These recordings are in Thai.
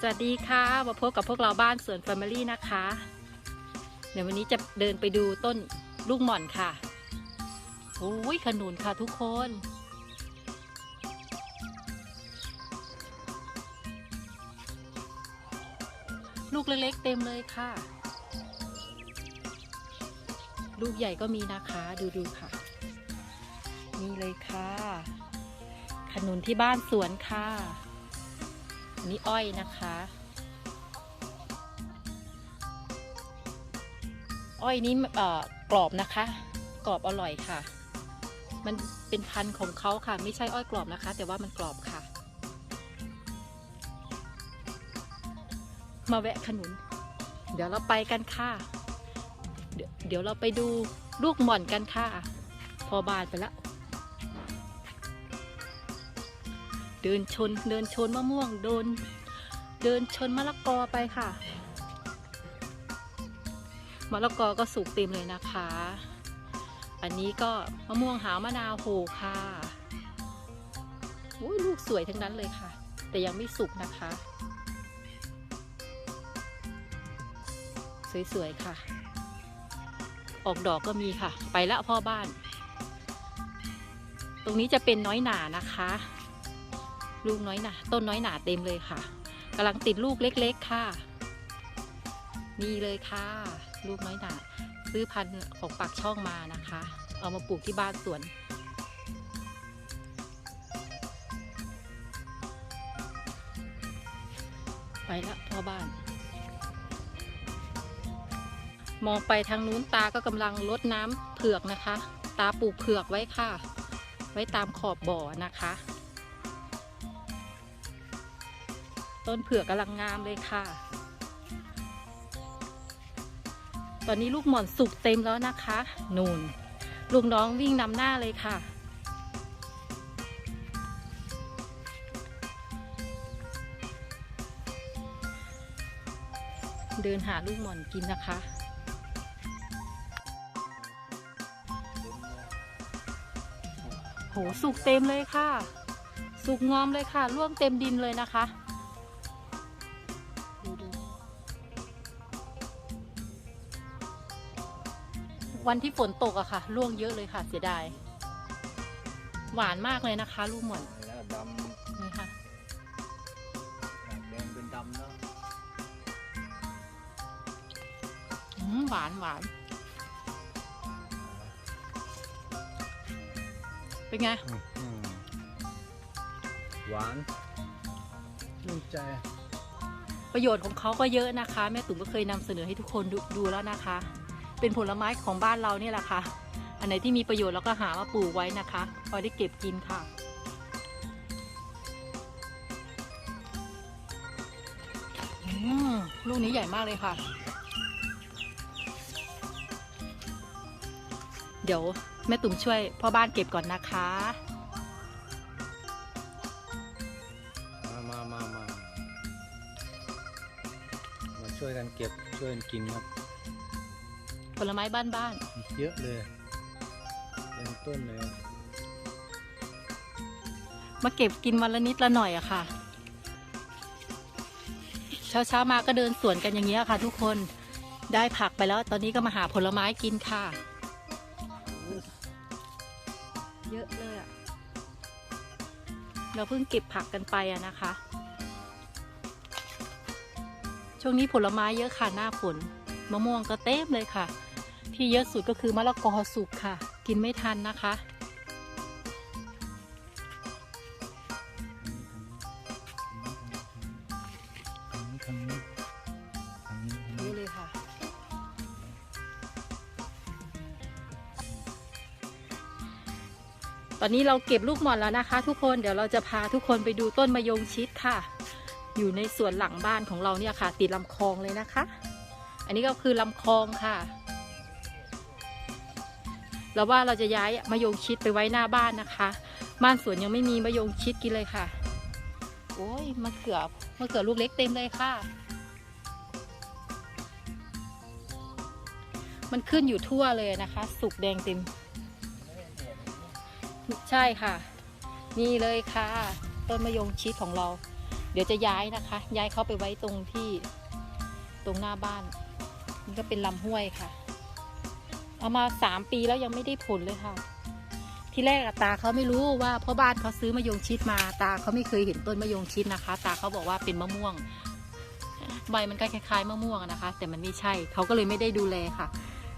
สวัสดีค่ะมาพบกับพวกเราบ้านสวนแฟมิลี่นะคะ เดี๋ยววันนี้จะเดินไปดูต้นลูกหม่อนค่ะโอ้ยขนุนค่ะทุกคน ลูกเล็กๆเต็มเลยค่ะ ลูกใหญ่ก็มีนะคะดูดูค่ะ นี่เลยค่ะ ขนุนที่บ้านสวนค่ะ นี้อ้อยนะคะ อ้อยนี้กรอบนะคะ กรอบอร่อยค่ะ มันเป็นพันธุ์ของเขาค่ะ ไม่ใช่อ้อยกรอบนะคะ แต่ว่ามันกรอบค่ะ มาแวะขนุน เดี๋ยวเราไปกันค่ะ เดี๋ยวเดี๋ยวเราไปดูลูกหม่อนกันค่ะ พอบานไปแล้ว เดินชน เดินชนมะม่วงโดน เดินชนมะละกอไปค่ะมะละกอก็สุกเต็มเลยนะคะ อันนี้ก็มะม่วงหาวมะนาวโหค่ะอุ้ยลูกสวยทั้งนั้นเลยค่ะ แต่ยังไม่สุกนะคะ สวยๆค่ะ ออกดอกก็มีค่ะ ไปแล้วพ่อบ้าน ตรงนี้จะเป็นน้อยหนานะคะ ลูกน้อยหนาต้นน้อยหนาเต็มเลยค่ะกำลังติดลูกเล็ก ๆ ค่ะ นี่เลยค่ะ ลูกน้อยหนาซื้อพันธุ์ของปากช่องมานะคะ เอามาปลูกที่บ้านสวนไปล้วพ่อบ้าน มองไปทางนู้นตาก็กำลังรดน้ำเผือกนะคะ ตาปลูกเผือกไว้ค่ะ ไว้ตามขอบบ่อนะคะ ต้นเผือกกำลังงามเลยค่ะ ตอนนี้ลูกหม่อนสุกเต็มแล้วนะคะ นูนลูกน้องวิ่งนำหน้าเลยค่ะ เดินหาลูกหม่อนกินนะคะโหสุกเต็มเลยค่ะ สุกงอมเลยค่ะร่วงเต็มดินเลยนะคะ วันที่ฝนตกอะค่ะร่วงเยอะเลยค่ะ เสียดาย หวานมากเลยนะคะ ลูกหม่อนแล้วดำนี่ค่ะแดงเป็นดำเนาะอืมหวานหวานเป็นไงอืมหวานชื่นใจประโยชน์ของเขาก็เยอะนะคะ แม่ตุ๋มก็เคยนำเสนอให้ทุกคนดูดูแล้วนะคะ เป็นผลไม้ของบ้านเราเนี่ยแหละค่ะ อันไหนที่มีประโยชน์เราก็หามาปลูกไว้นะคะพอได้เก็บกินค่ะ ลูกนี้ใหญ่มากเลยค่ะ เดี๋ยวแม่ตุ๋มช่วยพ่อบ้านเก็บก่อนนะคะ มามามามามาช่วยกันเก็บช่วยกันกินครับ ผลไม้บ้านเยอะเลยเต็มต้นเลยๆมาเก็บกินวันละนิดละหน่อยอะค่ะ เช้าเช้าๆมาก็เดินสวนกันอย่างเงี้ยค่ะ ทุกคน ได้ผักไปแล้ว ตอนนี้ก็มาหาผลไม้กินค่ะ เยอะเลยอะเราเพิ่งเก็บผักกันไปอะนะคะ ช่วงนี้ผลไม้เยอะค่ะหน้าฝนมะม่วงก็เต็มเลยค่ะ ที่เยอะสุดก็คือมะละกอสุกค่ะ กินไม่ทันนะคะ นี้ทางนี้ทางเยนี้อะเลยค่ะ ตอนนี้เราเก็บลูกหม่อนแล้วนะคะ ทุกคนเดี๋ยวเราจะพาทุกคนไปดูต้นมะยงชิดค่ะ อยู่ในสวนหลังบ้านของเราเนี่ยค่ะ ติดลำคลองเลยนะคะ อันนี้ก็คือลำคลองค่ะ เราว่าเราจะย้ายมะยงชิดไปไว้หน้าบ้านนะคะ บ้านสวนยังไม่มีมะยงชิดกินเลยค่ะ โอ้ยมะเขือมะเขือลูกเล็กเต็มเลยค่ะ มันขึ้นอยู่ทั่วเลยนะคะ สุกแดงเต็ม ใช่ค่ะ นี่เลยค่ะ ต้นมะยงชิดของเรา เดี๋ยวจะย้ายนะคะ ย้ายเขาไปไว้ตรงที่ตรงหน้าบ้าน นี่ก็เป็นลำห้วยค่ะ เอามาสามปีแล้วยังไม่ได้ผลเลยค่ะ ที่แรกตาเขาไม่รู้ว่าพ่อบ้านเขาซื้อมะยงชิดมา ตาเขาไม่เคยเห็นต้นมะยงชิดนะคะ ตาเขาบอกว่าเป็นมะม่วง ใบมันก็คล้ายๆมะม่วงนะคะ แต่มันไม่ใช่เขาก็เลยไม่ได้ดูแลค่ะ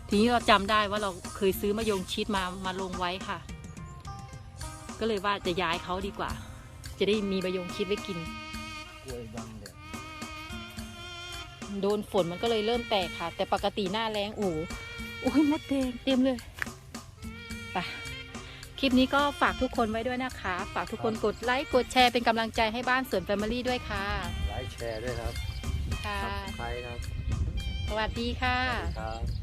ทีนี้เราจำได้ว่าเราเคยซื้อมะยงชิดมามาลงไว้ค่ะ ก็เลยว่าจะย้ายเขาดีกว่า จะได้มีมะยงชิดไว้กินกล้วยบังเดโดนฝนมันก็เลยเริ่มแตกค่ะ แต่ปกติหน้าแรงโอ้ โหโอ้ยมดแดงเต็มเลยไปคลิปนี้ก็ฝากทุกคนไว้ด้วยนะคะ ฝากทุกคนกดไลค์กดแชร์เป็นกำลังใจให้บ้านสวนแฟมิลี่ด้วยค่ะไลค์แชร์ด้วยครับค่ะใครครับ สวัสดีค่ะสวัสดีครับ